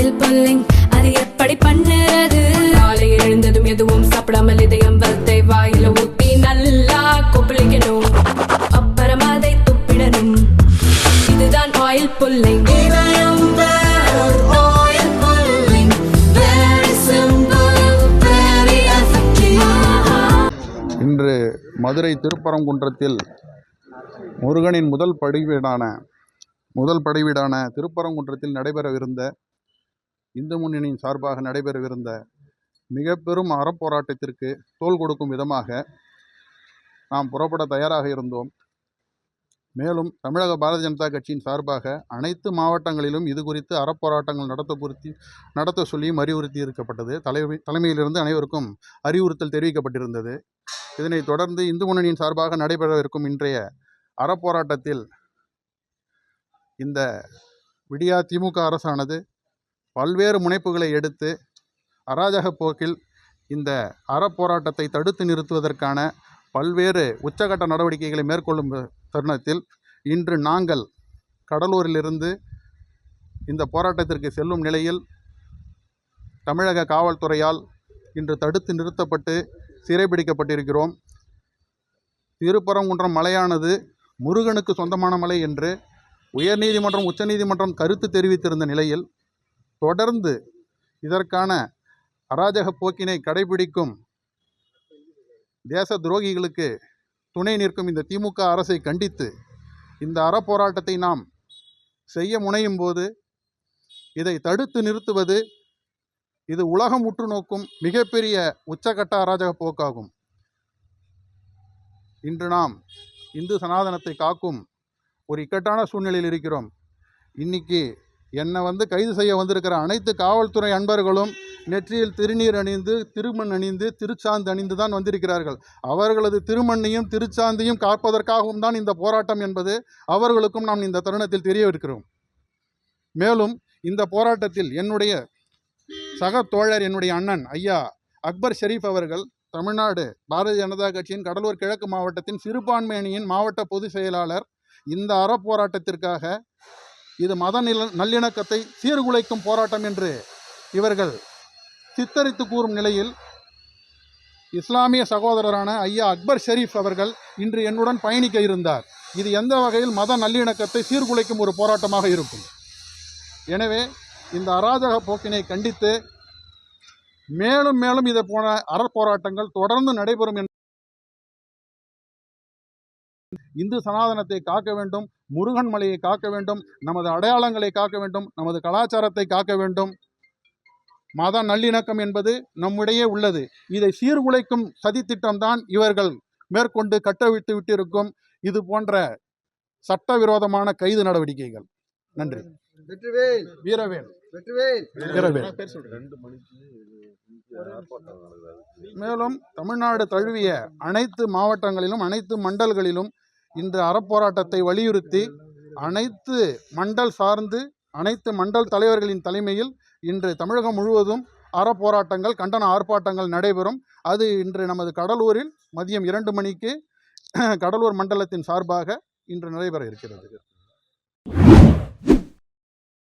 Oil pulling. அது எப்படி பண்ணுறது? காலையில் எழுந்ததும் எதுவும் சாப்பிடாமல் இதயம் வளத்தை வாயில ஊத்தி நல்லா கொப்பளிக்கணும். அப்புறம் அதை துப்பிடணும். இதுதான் ஆயில் புல்லிங். இன்று மதுரை திருப்பரங்குன்றத்தில் முருகனின் முதல் படிவீடான முதல் படைவீடான திருப்பரங்குன்றத்தில் நடைபெறவிருந்த இந்து முன்னணியின் சார்பாக நடைபெறவிருந்த மிக பெரும் அறப்போராட்டத்திற்கு தோள் கொடுக்கும் விதமாக நாம் புறப்பட தயாராக இருந்தோம். மேலும் தமிழக பாரதிய ஜனதா கட்சியின் சார்பாக அனைத்து மாவட்டங்களிலும் இது குறித்து அறப்போராட்டங்கள் நடத்த குறித்து நடத்த சொல்லியும் அறிவுறுத்தி இருக்கப்பட்டது. தலைமை தலைமையிலிருந்து அனைவருக்கும் அறிவுறுத்தல் தெரிவிக்கப்பட்டிருந்தது. இதனைத் தொடர்ந்து இந்து முன்னணியின் சார்பாக நடைபெறவிருக்கும் இன்றைய அறப்போராட்டத்தில் இந்த விடியா திமுக அரசானது பல்வேறு முனைப்புகளை எடுத்து அராஜக போக்கில் இந்த அறப்போராட்டத்தை தடுத்து நிறுத்துவதற்கான பல்வேறு உச்சகட்ட நடவடிக்கைகளை மேற்கொள்ளும் தருணத்தில் இன்று நாங்கள் கடலூரிலிருந்து இந்த போராட்டத்திற்கு செல்லும் நிலையில் தமிழக காவல்துறையால் இன்று தடுத்து நிறுத்தப்பட்டு சிறைபிடிக்கப்பட்டிருக்கிறோம் திருப்பரங்குன்றம் மலையானது முருகனுக்கு சொந்தமான மலை என்று உயர்நீதிமன்றம் உச்சநீதிமன்றம் கருத்து தெரிவித்திருந்த நிலையில் தொடர்ந்து இதற்கான அராஜக போக்கினை கடைபிடிக்கும் தேச துரோகிகளுக்கு துணை நிற்கும் இந்த திமுக அரசை கண்டித்து இந்த அறப்போராட்டத்தை நாம் செய்ய முனையும் போது இதை தடுத்து நிறுத்துவது இது உலகம் உற்று நோக்கும் மிகப்பெரிய உச்சகட்ட அராஜக போக்காகும். இன்று நாம் இந்து சனாதனத்தை காக்கும் ஒரு இக்கட்டான சூழ்நிலையில் இருக்கிறோம். இன்னைக்கு என்னை வந்து கைது செய்ய வந்திருக்கிற அனைத்து காவல்துறை அன்பர்களும் நெற்றியில் திருநீர் அணிந்து திருமண் அணிந்து திருச்சாந்து அணிந்து தான் வந்திருக்கிறார்கள். அவர்களது திருமண்ணையும் திருச்சாந்தையும் காப்பதற்காகவும் தான் இந்த போராட்டம் என்பது அவர்களுக்கும் நாம் இந்த தருணத்தில் தெரியவிருக்கிறோம். மேலும் இந்த போராட்டத்தில் என்னுடைய சக தோழர் என்னுடைய அண்ணன் ஐயா அக்பர் ஷெரீப் அவர்கள் தமிழ்நாடு பாரதிய ஜனதா கட்சியின் கடலூர் கிழக்கு மாவட்டத்தின் சிறுபான்மை அணியின் மாவட்ட பொதுச் செயலாளர் இந்த அறப்போராட்டத்திற்காக இது மத நில நல்லிணக்கத்தை சீர்குலைக்கும் போராட்டம் என்று இவர்கள் சித்தரித்து கூறும் நிலையில் இஸ்லாமிய சகோதரரான ஐயா அக்பர் ஷெரீப் அவர்கள் இன்று என்னுடன் பயணிக்க இருந்தார். இது எந்த வகையில் மத நல்லிணக்கத்தை சீர்குலைக்கும் ஒரு போராட்டமாக இருக்கும்? எனவே இந்த அராஜக போக்கினை கண்டித்து மேலும் மேலும் இதை போன அறப்போராட்டங்கள் தொடர்ந்து நடைபெறும் இந்து சனாதனத்தை காக்க வேண்டும் முருகன் மலையை காக்க வேண்டும் நமது அடையாளங்களை காக்க வேண்டும் நமது கலாச்சாரத்தை காக்க வேண்டும். மத நல்லிணக்கம் என்பது நம்மிடையே உள்ளது. இதை சீர்குலைக்கும் சதித்திட்டம்தான் இவர்கள் மேற்கொண்டு கட்டவிழ்த்து விட்டிருக்கும். இது போன்ற சட்டவிரோதமான கைது நடவடிக்கைகள். நன்றி. வெற்றிவேல். வீரவேல். வெற்றிவேல். வீரவேல். மேலும் தமிழ்நாடு தழுவிய அனைத்து மாவட்டங்களிலும் அனைத்து மண்டல்களிலும் இன்று அறப்போராட்டத்தை வலியுறுத்தி அனைத்து மண்டல் சார்ந்து அனைத்து மண்டல் தலைவர்களின் தலைமையில் இன்று தமிழகம் முழுவதும் அறப்போராட்டங்கள் கண்டன ஆர்ப்பாட்டங்கள் நடைபெறும். அது இன்று நமது கடலூரில் மதியம் இரண்டு மணிக்கு கடலூர் மண்டலத்தின் சார்பாக இன்று நடைபெற இருக்கிறது.